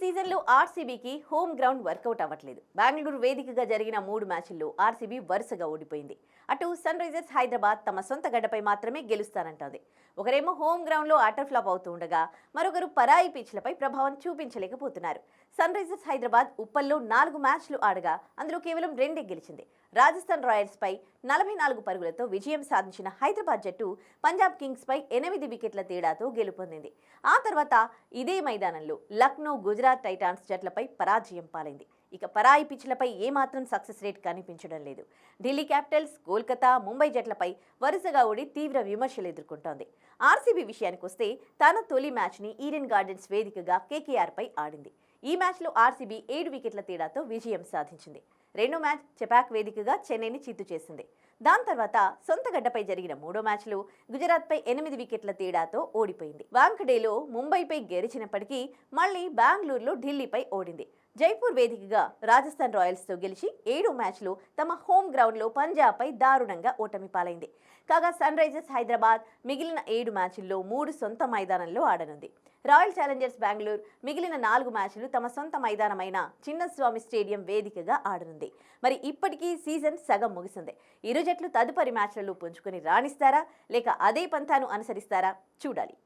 సీజన్లో ఆర్సీబీకి home ground work out అవ్వట్లేదు. బెంగళూరు వేదికగా జరిగిన మూడు మ్యాచ్ల్లో ఆర్సీబీ వరుసగా ఓడిపోయింది. అటు సన్ రైజర్స్ హైదరాబాద్ తమ సొంత గడ్డపై మాత్రమే గెలుస్తారంటోంది. ఒకరేమో హోమ్ గ్రౌండ్లో అటర్ ఫ్లాప్ అవుతూ ఉండగా మరొకరు పరాయి పిచ్లపై ప్రభావం చూపించలేకపోతున్నారు. సన్ రైజర్స్ హైదరాబాద్ ఉప్పల్లో నాలుగు మ్యాచ్లు ఆడగా అందులో కేవలం రెండే గెలిచింది. రాజస్థాన్ రాయల్స్ పై నలభై నాలుగు పరుగులతో విజయం సాధించిన హైదరాబాద్ జట్టు పంజాబ్ కింగ్స్ పై ఎనిమిది వికెట్ల తేడాతో గెలుపొందింది. ఆ తర్వాత ఇదే మైదానంలో లక్నో గుజరాత్ టైటాన్స్ జట్లపై పరాజయం పాలైంది. ఇక పరాయి పిచ్లపై ఏమాత్రం సక్సెస్ రేట్ కనిపించడం లేదు. ఢిల్లీ క్యాపిటల్స్ కోల్కతా ముంబై జట్లపై వరుసగా ఓడి తీవ్ర విమర్శలు ఎదుర్కొంటోంది. ఆర్సీబీ విషయానికి వస్తే తన తొలి మ్యాచ్ని ఈడెన్ గార్డెన్స్ వేదికగా కేకేఆర్పై ఆడింది. ఈ మ్యాచ్లో ఆర్సీబీ ఏడు వికెట్ల తేడాతో విజయం సాధించింది. రెండో మ్యాచ్ చెపాక్ వేదికగా చెన్నైని చిత్తు చేసింది. దాని తర్వాత సొంత గడ్డపై జరిగిన మూడో మ్యాచ్లో గుజరాత్పై ఎనిమిది వికెట్ల తేడాతో ఓడిపోయింది. వాంకడేలో ముంబైపై గెలిచినప్పటికీ మళ్ళీ బెంగళూరులో ఢిల్లీపై ఓడింది. జైపూర్ వేదికగా రాజస్థాన్ రాయల్స్తో గెలిచి ఏడు మ్యాచ్లు తమ హోమ్ గ్రౌండ్లో పంజాబ్పై దారుణంగా ఓటమి పాలైంది. కాగా సన్ రైజర్స్ హైదరాబాద్ మిగిలిన ఏడు మ్యాచ్ల్లో మూడు సొంత మైదానంలో ఆడనుంది. రాయల్ ఛాలెంజర్స్ బెంగళూరు మిగిలిన నాలుగు మ్యాచ్లు తమ సొంత మైదానమైన చిన్నస్వామి స్టేడియం వేదికగా ఆడనుంది. మరి ఇప్పటికీ సీజన్ సగం ముగిసింది. ఇరు జట్లు తదుపరి మ్యాచ్లలో పుంజుకొని రాణిస్తారా? లేక అదే పంథాను అనుసరిస్తారా? చూడాలి.